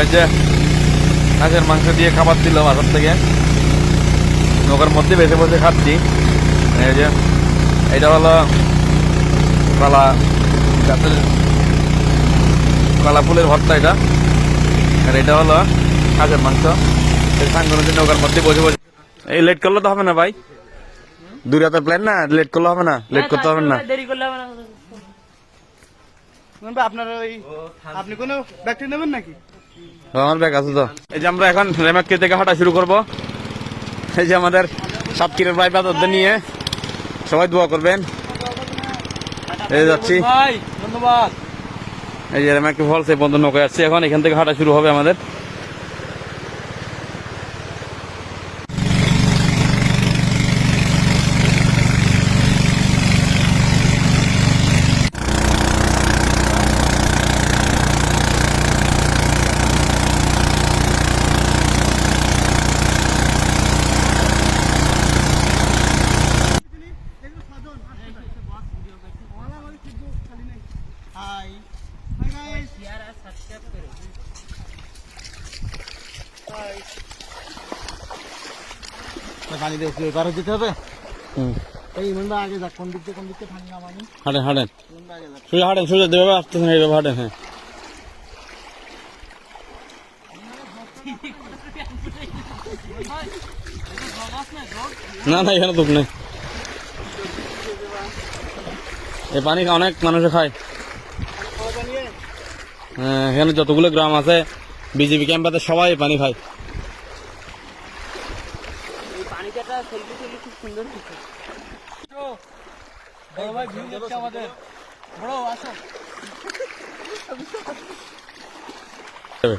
এই যে হাঁসের মাংস দিয়ে খাবার দিল বাজার থেকে। নৌকার মধ্যে বেছে বসে খাচ্ছি। এই যে এটা হলো কলা গাছের কলা ফুলের ভর্তা এটা। আর এটা হলো হাঁসের মাংস। সাংগনের নৌকার মধ্যে বসে বসে এই লেট করলে তো হবে না ভাই। দূরে তো প্ল্যান না লেট করলে হবে না লেট করতে হবে না। দেরি করলে হবে না। আপনার ওই আপনি কোনো ব্যক্তি নেবেন নাকি? আমার ব্যাগ আছে তো। এই যে আমরা এখন রেমাক্কি থেকে হাঁটা শুরু করব। এই যে আমাদের সাতক্ষীরের ভাই বাদরদের নিয়ে সবাই দোয়া করবেন। এই যাচ্ছি। ধন্যবাদ। এই যে রেমাক্কি ফলস এই বন্ধু নৌকায় আসছি। এখন এখান থেকে হাঁটা শুরু হবে আমাদের। হাই হাই গাইস পানি দিয়ে ওই পারে যেতে হবে হুম। এই মন আগে যাক কোন দিক কোন দিক পানি নামানি হাঁটেন হাঁটেন। মন ভাই আগে যাক। সোজা হাঁটেন সোজা দেবে আসতেছেন এইভাবে হাঁটেন হ্যাঁ। না না এখানে দুঃখ নেই। এই পানি অনেক মানুষে খায়। এখানে যতগুলো গ্রাম আছে বিজেপি ক্যাম্পাতে সবাই পানি খায়। এই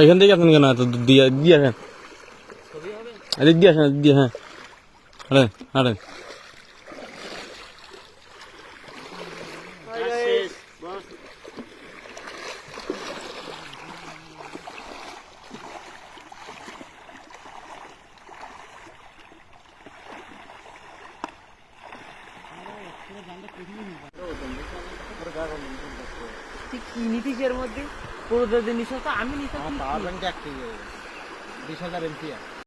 এখান থেকে আসেন কেন? এত দিয়ে দিয়ে আসেন। দিয়ে আসেন দিয়ে হ্যাঁ হাঁটেন আর। ঠিক কি মধ্যে পুরো যদি নিঃশ্বাস আমি নিঃশ্বাস পাওয়ার ব্যাংক বিশ হাজার এমপি